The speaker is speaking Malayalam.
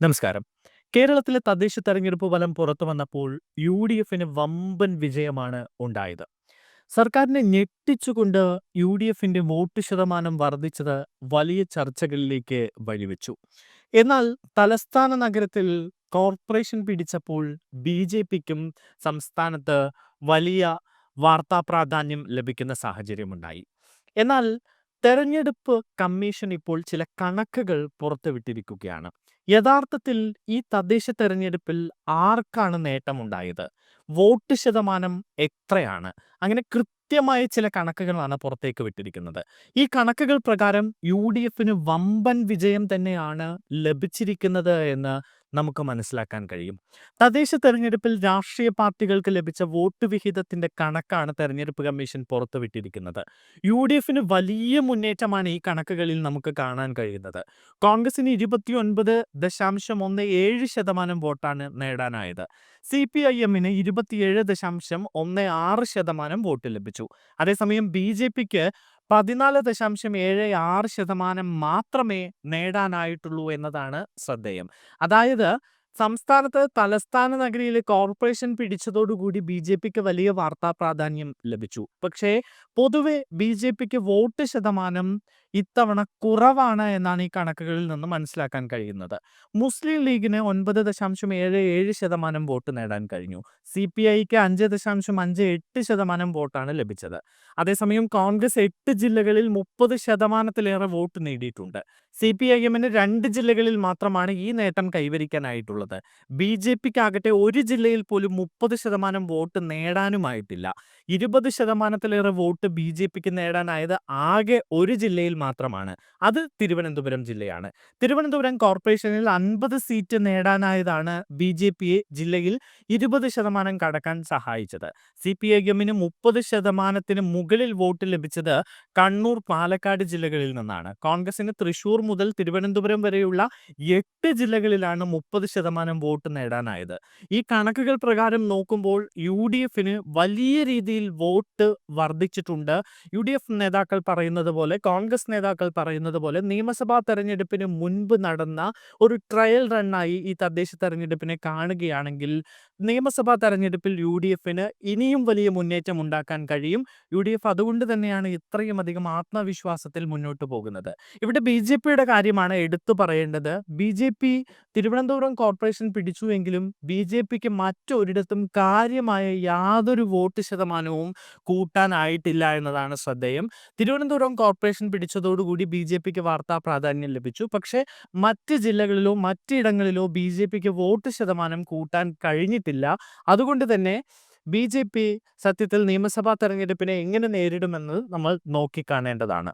നമസ്കാരം. കേരളത്തിലെ തദ്ദേശ തെരഞ്ഞെടുപ്പ് ഫലം പുറത്തു വന്നപ്പോൾ യു ഡി എഫിന് വമ്പൻ വിജയമാണ് ഉണ്ടായത്. സർക്കാരിനെ ഞെട്ടിച്ചുകൊണ്ട് യു ഡി എഫിന്റെ വോട്ട് ശതമാനം വർദ്ധിച്ചത് വലിയ ചർച്ചകളിലേക്ക് വഴിവെച്ചു. എന്നാൽ തലസ്ഥാന നഗരത്തിൽ കോർപ്പറേഷൻ പിടിച്ചപ്പോൾ ബി ജെ പിക്കും സംസ്ഥാനത്ത് വലിയ വാർത്താ പ്രാധാന്യം ലഭിക്കുന്ന സാഹചര്യമുണ്ടായി. എന്നാൽ തെരഞ്ഞെടുപ്പ് കമ്മീഷൻ ഇപ്പോൾ ചില കണക്കുകൾ പുറത്തുവിട്ടിരിക്കുകയാണ്. യഥാർത്ഥത്തിൽ ഈ തദ്ദേശ തെരഞ്ഞെടുപ്പിൽ ആർക്കാണ് നേട്ടമുണ്ടായത്? വോട്ട് ശതമാനം എത്രയാണ്? അങ്ങനെ കൃത്യമായ ചില കണക്കുകളാണ് പുറത്തേക്ക് വിട്ടിരിക്കുന്നത്. ഈ കണക്കുകൾ പ്രകാരം യു ഡി എഫിന് വമ്പൻ വിജയം തന്നെയാണ് ലഭിച്ചിരിക്കുന്നത് എന്ന് നമുക്ക് മനസ്സിലാക്കാൻ കഴിയും. തദ്ദേശ തെരഞ്ഞെടുപ്പിൽ രാഷ്ട്രീയ പാർട്ടികൾക്ക് ലഭിച്ച വോട്ട് വിഹിതത്തിന്റെ കണക്കാണ് തെരഞ്ഞെടുപ്പ് കമ്മീഷൻ പുറത്തുവിട്ടിരിക്കുന്നത്. യു ഡി എഫിന് വലിയ മുന്നേറ്റമാണ് ഈ കണക്കുകളിൽ നമുക്ക് കാണാൻ കഴിയുന്നത്. കോൺഗ്രസിന് 29.17% വോട്ടാണ് നേടാനായത്. സി പി ഐ എമ്മിന് 27.16% വോട്ട് ലഭിച്ചു. അതേസമയം ബി ജെ പിക്ക് 14.76% മാത്രമേ നേടാനായിട്ടുള്ളൂ എന്നതാണ് ശ്രദ്ധേയം. അതായത് സംസ്ഥാനത്ത് തലസ്ഥാന നഗരിയിലെ കോർപ്പറേഷൻ പിടിച്ചതോടുകൂടി ബി ജെ പിക്ക് വലിയ വാർത്താ പ്രാധാന്യം ലഭിച്ചു. പക്ഷേ പൊതുവെ ബി ജെ പിക്ക് വോട്ട് ശതമാനം ഇത്തവണ കുറവാണ് എന്നാണ് ഈ കണക്കുകളിൽ നിന്ന് മനസ്സിലാക്കാൻ കഴിയുന്നത്. മുസ്ലിം ലീഗിന് 9.77% വോട്ട് നേടാൻ കഴിഞ്ഞു. സി പി ഐക്ക് 5.58% വോട്ടാണ് ലഭിച്ചത്. അതേസമയം കോൺഗ്രസ് എട്ട് ജില്ലകളിൽ മുപ്പത് ശതമാനത്തിലേറെ വോട്ട് നേടിയിട്ടുണ്ട്. സി പി ഐ എമ്മിന് രണ്ട് ജില്ലകളിൽ മാത്രമാണ് ഈ നേട്ടം കൈവരിക്കാനായിട്ടുള്ളത്. ബി ജെ പിക്കാകട്ടെ ഒരു ജില്ലയിൽ പോലും 30% വോട്ട് നേടാനുമായിട്ടില്ല. ഇരുപത് ശതമാനത്തിലേറെ വോട്ട് ബി ജെ പിക്ക് നേടാനായത് ആകെ ഒരു ജില്ലയിൽ മാത്രമാണ്. അത് തിരുവനന്തപുരം ജില്ലയാണ്. തിരുവനന്തപുരം കോർപ്പറേഷനിൽ 50 സീറ്റ് നേടാനായതാണ് ബി ജെ പിയെ ജില്ലയിൽ 20% കടക്കാൻ സഹായിച്ചത്. സി പി ഐ എമ്മിന് 30%ത്തിന് മുകളിൽ വോട്ട് ലഭിച്ചത് കണ്ണൂർ, പാലക്കാട് ജില്ലകളിൽ നിന്നാണ്. കോൺഗ്രസിന് തൃശൂർ മുതൽ തിരുവനന്തപുരം വരെയുള്ള എട്ട് ജില്ലകളിലാണ് 30% വോട്ട് നേടാനായത്. ഈ കണക്കുകൾ പ്രകാരം നോക്കുമ്പോൾ യു ഡി എഫിന് വലിയ രീതിയിൽ വോട്ട് വർദ്ധിച്ചിട്ടുണ്ട്. യു ഡി എഫ് നേതാക്കൾ പറയുന്നത് പോലെ കോൺഗ്രസ് നേതാക്കൾ പറയുന്നത് പോലെ നിയമസഭാ തെരഞ്ഞെടുപ്പിന് മുൻപ് നടന്ന ഒരു ട്രയൽ റണ്ണായി ഈ തദ്ദേശ തെരഞ്ഞെടുപ്പിനെ കാണുകയാണെങ്കിൽ നിയമസഭാ തെരഞ്ഞെടുപ്പിൽ യു ഡി എഫിന് ഇനിയും വലിയ മുന്നേറ്റം ഉണ്ടാക്കാൻ കഴിയും. യു ഡി എഫ് അതുകൊണ്ട് തന്നെയാണ് ഇത്രയും അധികം ആത്മവിശ്വാസത്തിൽ മുന്നോട്ട് പോകുന്നത്. ഇവിടെ ബി ജെ പിയുടെ കാര്യമാണ് എടുത്തു പറയേണ്ടത്. B J P Thiruvananthapuram corporation പിടിച്ചുവെങ്കിലും B J പിക്ക് മറ്റൊരിടത്തും കാര്യമായ യാതൊരു വോട്ട് ശതമാനവും കൂട്ടാനായിട്ടില്ല എന്നതാണ് ശ്രദ്ധേയം. തിരുവനന്തപുരം കോർപ്പറേഷൻ പിടിച്ചതോടുകൂടി ബി ജെ പിക്ക് വാർത്താ പ്രാധാന്യം ലഭിച്ചു. പക്ഷേ മറ്റ് ജില്ലകളിലോ മറ്റിടങ്ങളിലോ ബി ജെ പിക്ക് വോട്ട് ശതമാനം കൂട്ടാൻ കഴിഞ്ഞിട്ടില്ല. അതുകൊണ്ട് തന്നെ ബി ജെ പി സത്യത്തിൽ നിയമസഭാ തെരഞ്ഞെടുപ്പിനെ എങ്ങനെ നേരിടുമെന്ന് നമ്മൾ നോക്കിക്കാണേണ്ടതാണ്.